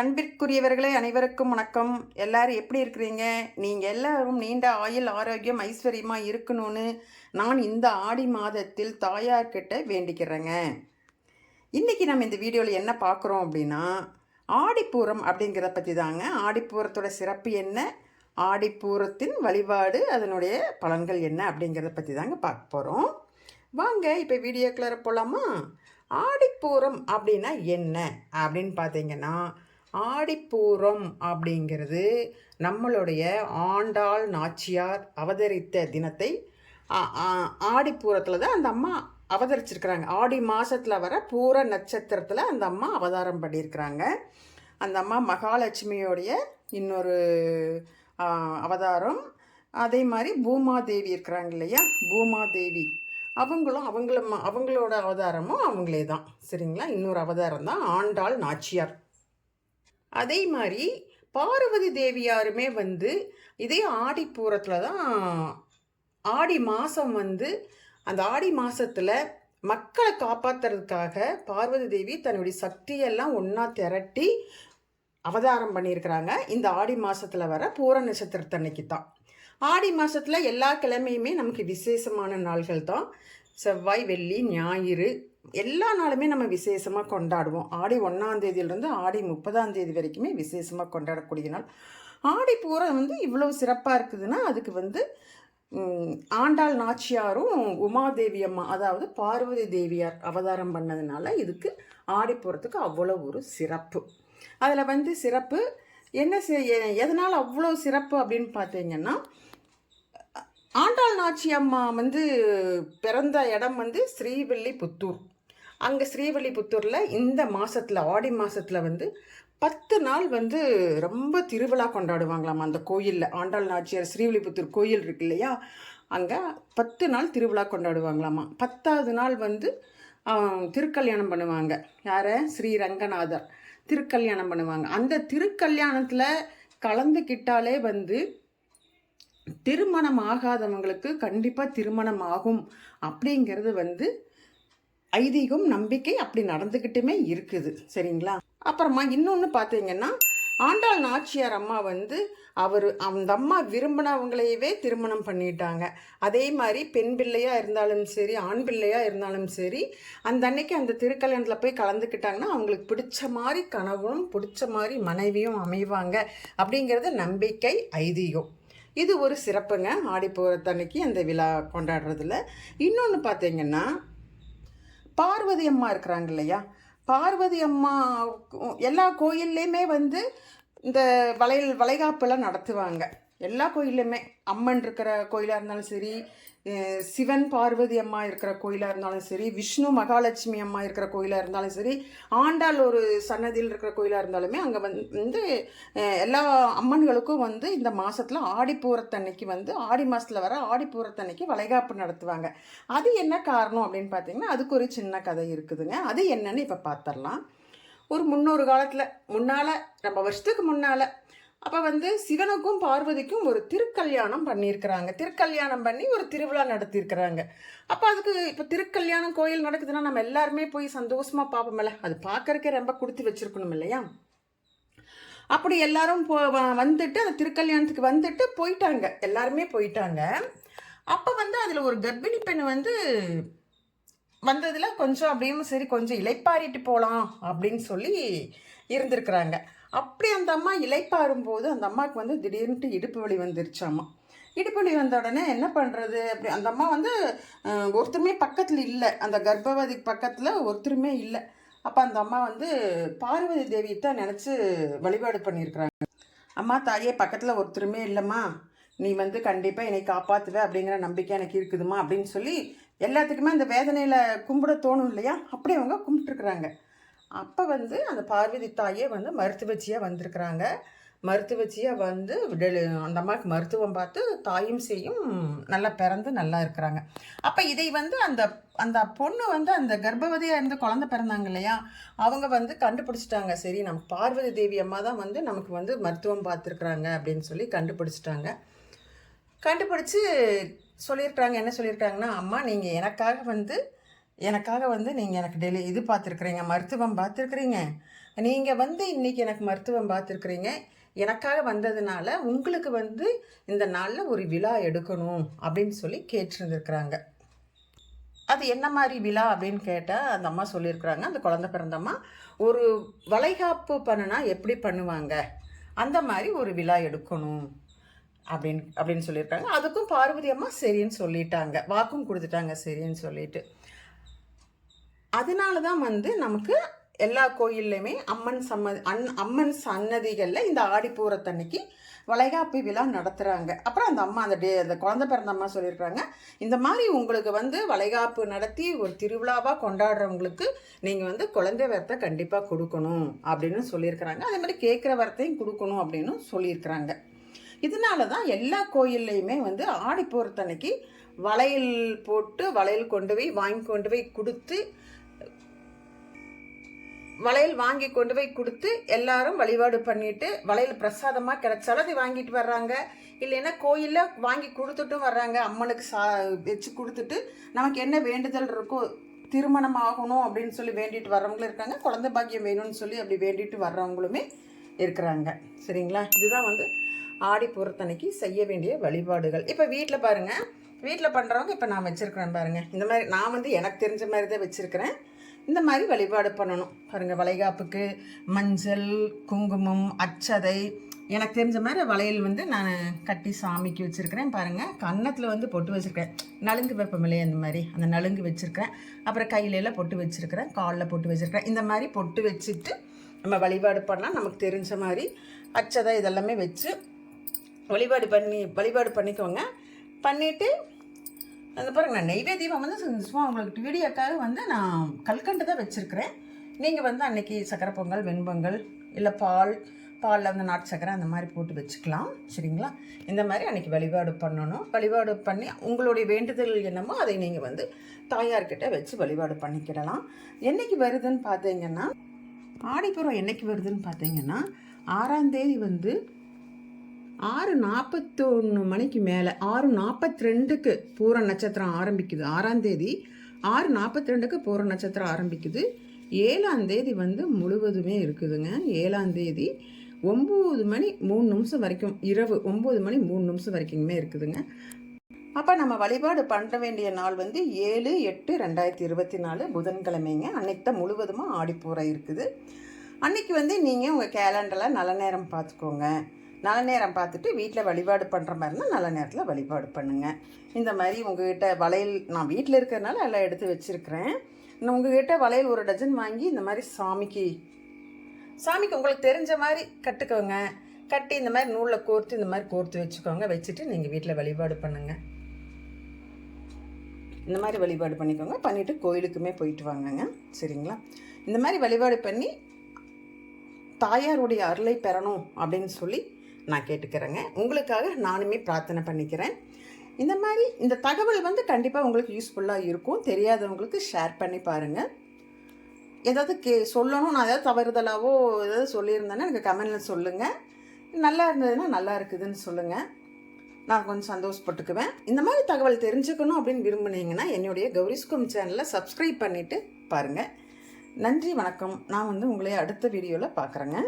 அன்பிற்குரியவர்களே அனைவருக்கும் வணக்கம். எல்லாரும் எப்படி இருக்கிறீங்க? நீங்கள் எல்லாரும் நீண்ட ஆயுள் ஆரோக்கியம் ஐஸ்வர்யமாக இருக்கணும்னு நான் இந்த ஆடி மாதத்தில் தாயார்கிட்ட வேண்டிக்கிறேங்க. இன்றைக்கி நம்ம இந்த வீடியோவில் என்ன பார்க்குறோம் அப்படின்னா ஆடிப்பூரம் அப்படிங்கிறத பற்றி தாங்க. ஆடிப்பூரத்தோட சிறப்பு என்ன? ஆடிப்பூரத்தின் வழிபாடு அதனுடைய பலன்கள் என்ன அப்படிங்கிறத பற்றி தாங்க பார்க்க போகிறோம் வாங்க இப்போ வீடியோக்குள்ளார போகலாமா ஆடிப்பூரம் அப்படின்னா என்ன அப்படின்னு பார்த்தீங்கன்னா ஆடிப்பூரம் அப்படிங்கிறது நம்மளுடைய ஆண்டாள் நாச்சியார் அவதரித்த தினத்தை ஆடிப்பூரத்தில் தான் அந்த அம்மா அவதரிச்சிருக்கிறாங்க. ஆடி மாதத்தில் வர பூர நட்சத்திரத்தில் அந்த அம்மா அவதாரம் பண்ணியிருக்கிறாங்க. அந்த அம்மா மகாலட்சுமியோடைய இன்னொரு அவதாரம். அதே மாதிரி பூமாதேவி இருக்கிறாங்க இல்லையா? பூமாதேவி. அவங்களும் அவங்கள அவங்களோட அவதாரமும் அவங்களே தான் சரிங்களா? இன்னொரு அவதாரம் தான் ஆண்டாள் நாச்சியார். அதே மாதிரி பார்வதி தேவியாருமே வந்து இதே ஆடிப்பூரத்தில் தான் ஆடி மாதம் வந்து அந்த ஆடி மாதத்தில் மக்களை காப்பாற்றுறதுக்காக பார்வதி தேவி தன்னுடைய சக்தியெல்லாம் ஒன்றா திரட்டி அவதாரம் பண்ணியிருக்கிறாங்க. இந்த ஆடி மாதத்தில் வர பூர நட்சத்திரத்தன்னைக்கு தான் ஆடி மாதத்தில் எல்லா கிழமையுமே நமக்கு விசேஷமான நாள்கள் தான் செவ்வாய் வெள்ளி ஞாயிறு எல்லா நாளுமே நம்ம விசேஷமாக கொண்டாடுவோம். ஆடி ஒன்றாம் தேதியிலிருந்து ஆடி முப்பதாம் தேதி வரைக்குமே விசேஷமாக கொண்டாடக்கூடிய நாள். ஆடி பூரம் வந்து இவ்வளோ சிறப்பாக இருக்குதுன்னா அதுக்கு வந்து ஆண்டாள் நாச்சியாரும் உமாதேவி அம்மா அதாவது பார்வதி தேவியார் அவதாரம் பண்ணதுனால இதுக்கு ஆடிப்பூரத்துக்கு அவ்வளோ ஒரு சிறப்பு. அதில் வந்து சிறப்பு என்ன எதனால் அவ்வளோ சிறப்பு அப்படின்னு பார்த்தீங்கன்னா ஆண்டாள் நாச்சி அம்மா வந்து பிறந்த இடம் வந்து ஸ்ரீவில்லிபுத்தூர். அங்கே ஸ்ரீவில்லிபுத்தூரில் இந்த மாதத்தில் ஆடி மாதத்தில் வந்து பத்து நாள் வந்து ரொம்ப திருவிழா கொண்டாடுவாங்களாம் அந்த கோயிலில். ஆண்டாள் நாச்சியார் ஸ்ரீவில்லிபுத்தூர் கோயில் இருக்கு இல்லையா? அங்கே பத்து நாள் திருவிழா கொண்டாடுவாங்களாமா. பத்தாவது நாள் வந்து திருக்கல்யாணம் பண்ணுவாங்க. யாரை? ஸ்ரீரங்கநாதர். திருக்கல்யாணம் பண்ணுவாங்க. அந்த திருக்கல்யாணத்தில் கலந்துக்கிட்டாலே வந்து திருமணம் ஆகாதவங்களுக்கு கண்டிப்பாக திருமணம் ஆகும் அப்படிங்கிறது வந்து ஐதீகம் நம்பிக்கை அப்படி நடந்துக்கிட்டுமே இருக்குது. சரிங்களா? அப்புறமா இன்னொன்று பார்த்தீங்கன்னா ஆண்டாள் நாச்சியார் அம்மா வந்து அவர் அந்த அம்மா விரும்பினவங்களையவே திருமணம் பண்ணிட்டாங்க. அதே மாதிரி பெண் பிள்ளையாக இருந்தாலும் சரி ஆண் பிள்ளையாக இருந்தாலும் சரி அந்த அன்னைக்கு அந்த திருக்கல்யாணத்தில் போய் கலந்துக்கிட்டாங்கன்னா அவங்களுக்கு பிடிச்ச மாதிரி கனவும் பிடிச்ச மாதிரி மனைவியும் அமைவாங்க அப்படிங்கிறது நம்பிக்கை ஐதீகம். இது ஒரு சிறப்புங்க. ஆடிப்பூரத்தன்னைக்கு அந்த விழா கொண்டாடுறதுல. இன்னொன்று பார்த்தீங்கன்னா பார்வதி அம்மா இருக்கிறாங்க இல்லையா? பார்வதி அம்மா எல்லா கோயில்லையுமே வந்து இந்த வளையல் வளைகாப்பெல்லாம் நடத்துவாங்க. எல்லா கோயில்லையுமே அம்மன் இருக்கிற கோயிலாக இருந்தாலும் சரி சிவன் பார்வதி அம்மா இருக்கிற கோயிலாக இருந்தாலும் சரி விஷ்ணு மகாலட்சுமி அம்மா இருக்கிற கோயிலாக இருந்தாலும் சரி ஆண்டாள் ஒரு சன்னதியில் இருக்கிற கோயிலாக இருந்தாலுமே அங்கே வந்து எல்லா அம்மன்களுக்கும் வந்து இந்த மாதத்தில் ஆடிப்பூரத்தன்னைக்கு வந்து ஆடி மாதத்தில் வர ஆடிப்பூரத்தன்னைக்கு வளைகாப்பு நடத்துவாங்க. அது என்ன காரணம் அப்படின்னு பார்த்தீங்கன்னா அதுக்கு ஒரு சின்ன கதை இருக்குதுங்க. அது என்னன்னு இப்போ பார்த்துடலாம் ஒரு முன்னொரு காலத்தில் முன்னால் ரொம்ப வருஷத்துக்கு முன்னால் அப்போ வந்து சிவனுக்கும் பார்வதிக்கும் ஒரு திருக்கல்யாணம் பண்ணியிருக்கிறாங்க. திருக்கல்யாணம் பண்ணி ஒரு திருவிழா நடத்தியிருக்கிறாங்க. அப்போ அதுக்கு இப்போ திருக்கல்யாணம் கோயில் நடக்குதுன்னா நம்ம எல்லாருமே போய் சந்தோஷமாக பார்ப்போம்ல. அது பார்க்கறக்கே ரொம்ப கொடுத்து வச்சுருக்கணும் இல்லையா? அப்படி எல்லாரும் போ வ- வந்துட்டு அந்த திருக்கல்யாணத்துக்கு வந்துட்டு போயிட்டாங்க. எல்லாருமே போயிட்டாங்க. அப்போ வந்து அதில் ஒரு கர்ப்பிணி பெண் வந்து வந்ததில் கொஞ்சம் அப்படியும் சரி கொஞ்சம் இலைப்பாரிட்டு போகலாம் அப்படின்னு சொல்லி இருந்திருக்கிறாங்க. அப்படி அந்த அம்மா இளைப்பாறும் போது அந்த அம்மாவுக்கு வந்து திடீர்னுட்டு இடுப்பு வலி வந்துருச்சாம்மா இடுப்பு வலி வந்த உடனே என்ன பண்ணுறது அப்படி அந்த அம்மா வந்து ஒருத்தருமே பக்கத்தில் இல்லை. அந்த கர்ப்பவதி பக்கத்தில் ஒருத்தருமே இல்லை. அப்போ அந்த அம்மா வந்து பார்வதி தேவி தான் நினச்சி வழிபாடு பண்ணியிருக்கிறாங்க அம்மா தாயே பக்கத்தில் ஒருத்தருமே இல்லைம்மா. நீ வந்து கண்டிப்பாக என்னை காப்பாற்றுவ அப்படிங்கிற நம்பிக்கை எனக்கு இருக்குதுமா அப்படின்னு சொல்லி எல்லாத்துக்குமே அந்த வேதனையில் கும்பிட தோணும் இல்லையா? அப்படி அவங்க கும்பிட்டுருக்குறாங்க. அப்போ வந்து அந்த பார்வதி தாயே வந்து மருத்துவச்சியாக வந்திருக்கிறாங்க. மருத்துவச்சியாக வந்து டெலி அந்த அம்மாவுக்கு மருத்துவம் பார்த்து தாயும் செய்யும் நல்லா பிறந்து நல்லா இருக்கிறாங்க. அப்போ இதை வந்து அந்த அந்த பொண்ணு வந்து அந்த கர்ப்பவதியாக இருந்து குழந்த பிறந்தாங்க இல்லையா? அவங்க வந்து கண்டுபிடிச்சிட்டாங்க. சரி நம்ம பார்வதி தேவி அம்மா தான் வந்து நமக்கு வந்து மருத்துவம் பார்த்துருக்குறாங்க அப்படின்னு சொல்லி கண்டுபிடிச்சிட்டாங்க. கண்டுபிடிச்சி சொல்லியிருக்காங்க என்ன சொல்லியிருக்காங்கன்னா அம்மா நீங்கள் எனக்காக வந்து எனக்காக வந்து நீங்கள் எனக்கு டெலி இது பார்த்துருக்குறீங்க மருத்துவம் பார்த்துருக்குறீங்க. நீங்கள் வந்து இன்றைக்கி எனக்கு மருத்துவம் பார்த்துருக்குறீங்க. எனக்காக வந்ததுனால உங்களுக்கு வந்து இந்த நாளில் ஒரு விழா எடுக்கணும் அப்படின்னு சொல்லி கேட்டிருந்துருக்குறாங்க. அது என்ன மாதிரி விழா அப்படின்னு கேட்டால் அந்த அம்மா சொல்லியிருக்கிறாங்க அந்த குழந்த பிறந்தம்மா ஒரு வளைகாப்பு பண்ணுனா எப்படி பண்ணுவாங்க? அந்த மாதிரி ஒரு விழா எடுக்கணும் அப்படின்னு அப்படின்னு சொல்லியிருக்காங்க. அதுக்கும் பார்வதி அம்மா சரின்னு சொல்லிட்டாங்க. வாக்கும் கொடுத்துட்டாங்க சரின்னு சொல்லிட்டு. அதனால தான் வந்து நமக்கு எல்லா கோயில்லையுமே அம்மன் சம்ம அன் அம்மன் சன்னதிகளில் இந்த ஆடிப்பூரத்தன்னைக்கு வளைகாப்பு விழா நடத்துகிறாங்க அப்புறம் அந்த அம்மா அந்த டே அந்த குழந்த பிறந்த அம்மா சொல்லியிருக்காங்க இந்த மாதிரி உங்களுக்கு வந்து வளைகாப்பு நடத்தி ஒரு திருவிழாவாக கொண்டாடுறவங்களுக்கு நீங்கள் வந்து குழந்தை வரத்தை கண்டிப்பாக கொடுக்கணும் அப்படின்னு சொல்லியிருக்கிறாங்க. அதே மாதிரி கேட்குற வரத்தையும் கொடுக்கணும் அப்படின்னு சொல்லியிருக்கிறாங்க. இதனால தான் எல்லா கோயில்லையுமே வந்து ஆடி போகிறத்தன்னைக்கு வளையல் போட்டு வளையல் கொண்டு போய் வாங்கி கொண்டு போய் கொடுத்து வளையல் வாங்கி கொண்டு போய் கொடுத்து எல்லாரும் வழிபாடு பண்ணிட்டு வளையல் பிரசாதமாக கிடைச்சாலும் அதை வாங்கிட்டு வர்றாங்க. இல்லைன்னா கோயிலில் வாங்கி கொடுத்துட்டும் வர்றாங்க. அம்மனுக்கு சா வச்சு கொடுத்துட்டு நமக்கு என்ன வேண்டுதல் இருக்கோ திருமணம் ஆகணும் அப்படின்னு சொல்லி வேண்டிட்டு வர்றவங்களும் இருக்காங்க. குழந்தை பாக்கியம் வேணும்னு சொல்லி அப்படி வேண்டிட்டு வர்றவங்களுமே இருக்கிறாங்க. சரிங்களா? இதுதான் வந்து ஆடி பொறுத்தனைக்கு செய்ய வேண்டிய வழிபாடுகள். இப்போ வீட்டில் பாருங்கள் வீட்டில் பண்ணுறவங்க இப்போ நான் வச்சுருக்கிறேன் பாருங்கள் இந்த மாதிரி நான் வந்து எனக்கு தெரிஞ்ச மாதிரி தான் வச்சுருக்கிறேன். இந்த மாதிரி வழிபாடு பண்ணணும். பாருங்கள் வளைகாப்புக்கு மஞ்சள் குங்குமம் அச்சதை. எனக்கு தெரிஞ்ச மாதிரி வளையல் வந்து நான் கட்டி சாமிக்கு வச்சுருக்கிறேன். பாருங்கள் கன்னத்தில் வந்து பொட்டு வச்சுருக்கேன் நலுங்கு வைப்போம் இல்லையா இந்த மாதிரி. அந்த நலுங்கு வச்சுருக்கேன் அப்புறம் கையிலெல்லாம் பொட்டு வச்சுருக்கிறேன். காலில் பொட்டு வச்சுருக்கிறேன். இந்த மாதிரி பொட்டு வச்சுட்டு நம்ம வழிபாடு பண்ணால் நமக்கு தெரிஞ்ச மாதிரி அச்சதை இதெல்லாமே வச்சு வழிபாடு பண்ணி வழிபாடு பண்ணிக்கோங்க. பண்ணிவிட்டு அந்த பாருங்க நான் நெய்வேத்தியம் வந்து சும்மா உங்களுக்கு வீடியோக்காக வந்து நான் கல்கண்டு தான் வச்சுருக்கிறேன். நீங்கள் வந்து அன்னைக்கு சக்கரை பொங்கல் வெண்பொங்கல் இல்லை பால் பாலில் வந்து நாட்டு சக்கரை அந்த மாதிரி போட்டு வச்சுக்கலாம். சரிங்களா? இந்த மாதிரி அன்றைக்கி வழிபாடு பண்ணணும். வழிபாடு பண்ணி உங்களுடைய வேண்டுதல் என்னமோ அதை நீங்கள் வந்து தாயார்கிட்ட வச்சு வழிபாடு பண்ணிக்கிடலாம். என்னைக்கு வருதுன்னு பார்த்தீங்கன்னா ஆடிப்புறம் என்றைக்கு வருதுன்னு பார்த்தீங்கன்னா ஆறாம் தேதி வந்து ஆறு நாற்பத்தொன்று மணிக்கு மேலே ஆறு நாற்பத்தி ரெண்டுக்கு பூர நட்சத்திரம் ஆரம்பிக்குது. ஆறாம் தேதி ஆறு நாற்பத்தி ரெண்டுக்கு பூர நட்சத்திரம் ஆரம்பிக்குது. ஏழாம் தேதி வந்து முழுவதுமே இருக்குதுங்க. ஏழாம் தேதி ஒம்பது மணி மூணு நிமிஷம் வரைக்கும் இரவு ஒம்பது மணி மூணு நிமிஷம் வரைக்குமே இருக்குதுங்க. அப்போ நம்ம வழிபாடு பண்ண வேண்டிய நாள் வந்து ஏழு எட்டு ரெண்டாயிரத்தி இருபத்தி நாலு புதன்கிழமைங்க. அன்னைக்கு தான் முழுவதுமாக ஆடிப்பூரை இருக்குது. அன்னைக்கு வந்து நீங்கள் உங்கள் கேலண்டரில் நல்ல நேரம் பார்த்துக்கோங்க. நல்ல நேரம் பார்த்துட்டு வீட்டில் வழிபாடு பண்ணுற மாதிரி இருந்தால் நல்ல நேரத்தில் வழிபாடு பண்ணுங்கள் இந்த மாதிரி உங்ககிட்ட வளையல் நான் வீட்டில் இருக்கிறதுனால எல்லாம் எடுத்து வச்சுருக்கிறேன். நான் உங்ககிட்ட வளையல் ஒரு டஜன் வாங்கி இந்த மாதிரி சாமிக்கு சாமிக்கு உங்களுக்கு தெரிஞ்ச மாதிரி கட்டுக்கோங்க. கட்டி இந்த மாதிரி நூலில் கோர்த்து இந்த மாதிரி கோர்த்து வச்சுக்கோங்க. வச்சுட்டு நீங்கள் வீட்டில் வழிபாடு பண்ணுங்கள் இந்த மாதிரி வழிபாடு பண்ணிக்கோங்க. பண்ணிவிட்டு கோயிலுக்குமே போயிட்டு வாங்கங்க. சரிங்களா? இந்த மாதிரி வழிபாடு பண்ணி தாயாருடைய அருளை பெறணும் அப்படின்னு சொல்லி நான் கேட்டுக்கிறேங்க. உங்களுக்காக நானுமே பிரார்த்தனை பண்ணிக்கிறேன். இந்த மாதிரி இந்த தகவல் வந்து கண்டிப்பாக உங்களுக்கு யூஸ்ஃபுல்லாக இருக்கும். தெரியாதவங்களுக்கு ஷேர் பண்ணி பாருங்கள் ஏதாவது கே சொல்லணும் நான் ஏதாவது தவறுதலாவோ ஏதாவது சொல்லியிருந்தேன்னா எனக்கு கமெண்டில் சொல்லுங்கள் நல்லா இருந்ததுன்னா நல்லா இருக்குதுன்னு சொல்லுங்கள் நான் கொஞ்சம் சந்தோஷப்பட்டுக்குவேன். இந்த மாதிரி தகவல் தெரிஞ்சுக்கணும் அப்படின்னு விரும்புனீங்கன்னா என்னுடைய கௌரிஸ்கம் சேனலை சப்ஸ்கிரைப் பண்ணிவிட்டு பாருங்கள் நன்றி வணக்கம். நான் வந்து உங்களை அடுத்த வீடியோவில் பார்க்குறேங்க.